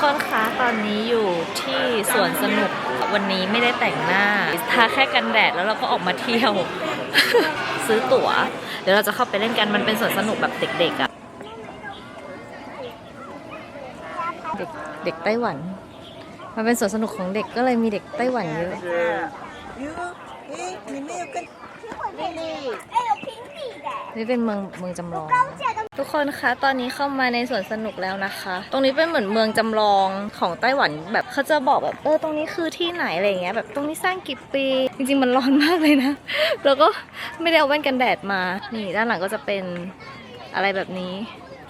คนคะตอนนี้อยู่ที่สวนสนุกวันนี้ไม่ได้แต่งหน้าทาแค่กันแดดแล้วเราก็ออกมาเที่ยว ซื้อตั๋ว เดี๋ยวเราจะเข้าไปเล่นกันมันเป็นสวนสนุกแบบเด็กๆอะ่ะเด็กเด็กไต้หวัน มันเป็นสวนสนุกของเด็กก็เลยมีเด็กไต้หวันเยอะนี่เป็นเมืองเมืองจำลอง ทุกคนคะตอนนี้เข้ามาในสวนสนุกแล้วนะคะ ตรงนี้เป็นเหมือนเมืองจำลองของไต้หวันแบบเขาจะบอกแบบเออตรงนี้คือที่ไหนอะไรเงี้ยแบบตรงนี้สร้างกี่ปี จริงๆมันร้อนมากเลยนะ แล้วก็ไม่ได้เอาแว่นกันแดดมา นี่ด้านหลังก็จะเป็นอะไรแบบนี้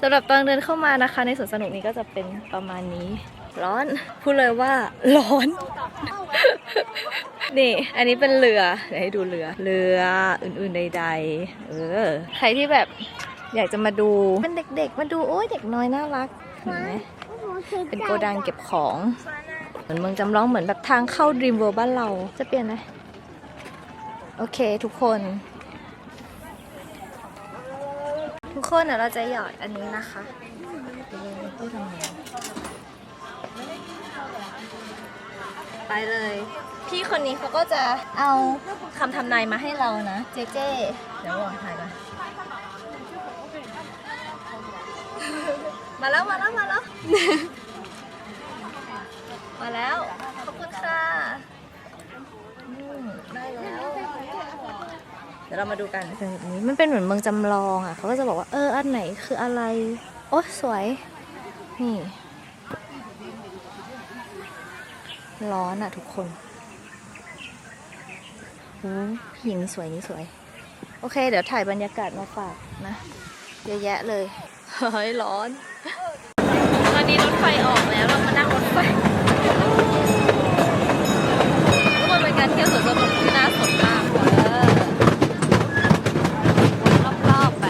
สำหรับตอนเดินเข้ามานะคะ ในสวนสนุกนี้ก็จะเป็นประมาณนี้ ร้อนพูดเลยว่าร้อน นี่ อันนี้เป็นเรือเดี๋ยวให้ดูเรือ เรืออื่นๆใด ๆ เออ ใครที่แบบ อยากจะมาดูเป็นเด็กๆ มาดูโอ้ยเด็กน้อยน่ารักเห็นไหมเป็นโกดังเก็บของเหมือนเมืองจำลองเหมือนแบบทางเข้า Dream World บ้านเราจะเปลี่ยนไหมโอเคทุกคน ทุกคนเดี๋ยวเราจะหยอดอันนี้นะคะเดี๋ยวเราพูดทำ ไปเลย พี่คนนี้เขาก็จะเอาคำทำนายมาให้เรานะ เจเจเดี๋ยวบอกถ่ายก่อนมาแล้วมาแล้วมาแล้ว มาแล้ว ขอบคุณค่ะได้แล้ว เดี๋ยวเรามาดูกันแบบนี้มันเป็นเหมือนเมืองจำลองอะเขาก็จะบอกว่าเอออันไหนคืออะไร โอ้สวย นี่ ร้อนอะทุกคนโอ้หินสวยนี่สวย โอเค เดี๋ยวถ่ายบรรยากาศมาฝากนะ เยอะแยะเลย เฮ้ย ร้อน ตอนนี้รถไฟออกแล้วเรามานั่งรถไฟทุกคนเป็นการเที่ยวสวนสนุกที่น่าสนมากเออวนรอบๆไป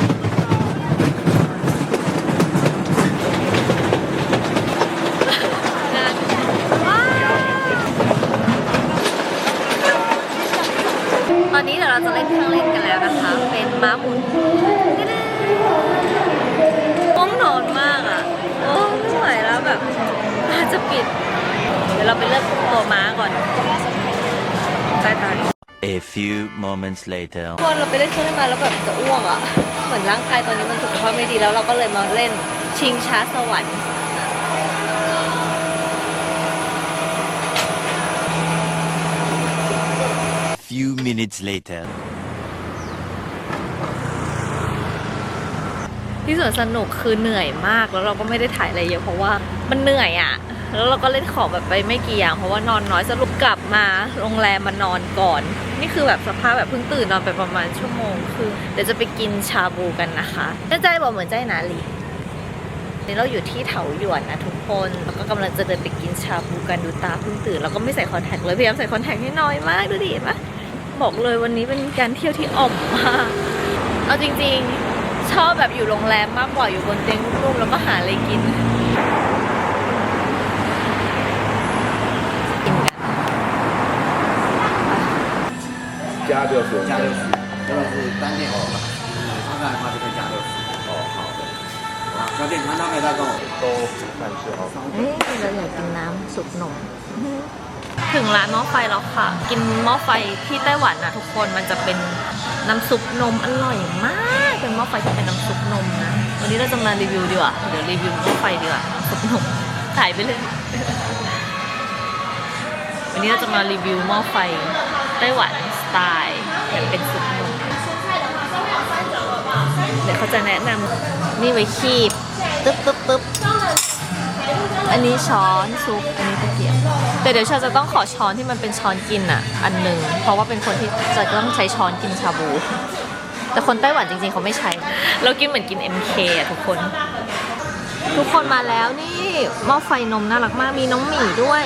ว้าวตอนนี้เดี๋ยวเราจะเล่นเครื่องเล่นกันแล้วนะคะ เป็นม้าหมุนง่วงนอนมากอะ โอ้ไม่ไหวแล้วแบบอาจจะปิด เดี๋ยวเราไปเลือกตัวม้าก่อนตายตาย A few moments later. ทุกคนเราไปเล่นเครื่องเล่นมาแล้วแบบจะอ้วกอะ เหมือนร่างกายตอนนี้มันสุขภาพไม่ดีแล้วเราก็เลยมาเล่นชิงช้าสวรรค์ Few minutes later. ที่สวนสนุกคือเหนื่อยมากแล้วเราก็ไม่ได้ถ่ายอะไรเยอะเพราะว่ามันเหนื่อยอะ่ะ แล้วเราก็เล่นของแบบไปไม่กี่อย่าง เพราะว่านอนน้อยสรุปกลับมาโรงแรมมานอนก่อน นี่คือแบบสภาพแบบเพิ่งตื่นนอนไปประมาณชั่วโมงคือ เดี๋ยวจะไปกินชาบูกันนะคะใจบอกเหมือนใจหนาลีนี่เราอยู่ที่เถาหยวนนะทุกคนแล้วก็กำลังจะเดินไปกินชาบูกันดูตาเพิ่งตื่นแล้วก็ไม่ใส่คอนแทคเลยพยายามใส่คอนแทคให้น้อยมากดูดิเห็นปะ บอกเลยวันนี้เป็นการเที่ยวที่อ่อมมากเอาจริง ๆ ชอบแบบอยู่โรงแรมมากกว่าอยู่บนเตียงนุ่มๆแล้วก็หาอะไรกิน กินกัน 加热水，加热水，这个是单电哦，上来的话就可以加热水。哦，好的。啊，小点餐大概大概都但是哦， เอ๊ะเราอ ถึงร้านหม้อไฟแล้วค่ะ กินหม้อไฟที่ไต้หวันนะทุกคนมันจะเป็นน้ำซุปนมอร่อยมาก เป็นหม้อไฟที่เป็นน้ำซุปนมนะวันนี้เราจะมารีวิวดีกว่าเดี๋ยวรีวิวหม้อไฟดีกว่าน้ำซุปนมถ่ายไปเลย วันนี้เราจะมารีวิวหม้อไฟไต้หวันสไตล์แบบเป็นซุปนมเดี๋ยวเขาจะแนะนำนี่ไว้คีบตึ๊บตึ๊บตึ๊บอันนี้ช้อนซุปอันนี้ตะเกียบ แต่เดี๋ยวชาจะต้องขอช้อนที่มันเป็นช้อนกินอะ อันหนึ่งเพราะว่าเป็นคนที่จะต้องใช้ช้อนกินชาบู แต่คนไต้หวันจริงๆเขาไม่ใช้ เรากินเหมือนกิน MK อะทุกคน ทุกคนมาแล้วนี่หม้อไฟนมน่ารักมากมีน้องหมี่ด้วย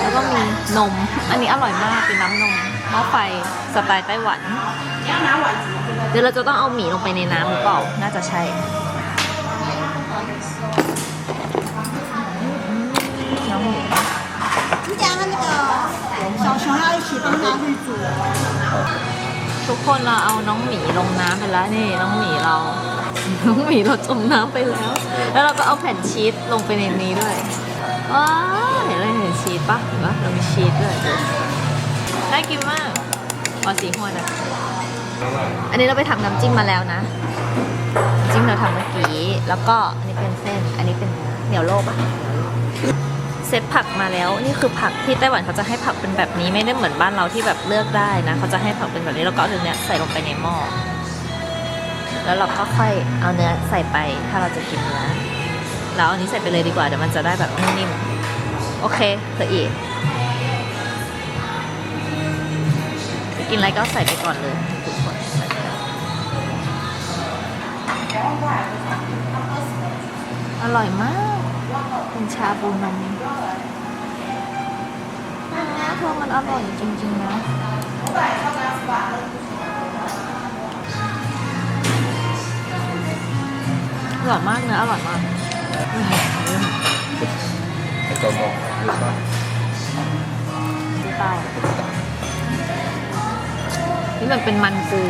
แล้วก็มีนม อันนี้อร่อยมากเป็นน้ำนมหม้อไฟสไตล์ไต้หวันเดี๋ยวเราจะต้องเอาหมี่ลงไปในน้ำหรือเปล่าน่าจะใช่ 帮他去煮。 ทุกคนเราเอาน้องหมีลงน้ำไปแล้วนี่น้องหมีเรา น้องหมีเราจมน้ำไปแล้ว แล้วเราก็เอาแผ่นชีสลงไปในนี้ด้วย ว้าวเห็นอะไรเห็นชีสปะเห็นปะเรามีชีสด้วยดูน่ากินมากขอสีหัวนะ อันนี้เราไปทำน้ำจิ้มมาแล้วนะน้ำจิ้มเราทำเมื่อกี้ แล้วก็อันนี้เป็นเส้น อันนี้เป็นเหนียวโลบอะ เซตผักมาแล้ว นี่คือผักที่ไต้หวันเขาจะให้ผักเป็นแบบนี้ไม่ได้เหมือนบ้านเราที่แบบเลือกได้นะ เขาจะให้ผักเป็นแบบนี้แล้วก็เอาเนื้อใส่ลงไปในหม้อแล้วเราก็ค่อยเอาเนื้อใส่ไปถ้าเราจะกินเนื้อแล้วเอาอันนี้ใส่ไปเลยดีกว่าเดี๋ยวมันจะได้แบบนิ่มๆโอเคเธออีกกินอะไรก็ใส่ไปก่อนเลยทุกคนอร่อยมาก เป็นชาบูมันนี้คือมันอร่อยจริงๆนะอร่อยมากนะอร่อยมากไอ้จอมองหรือเป่าหรืป่านี่มันเป็นมันปู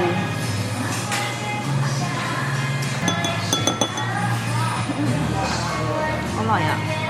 อะ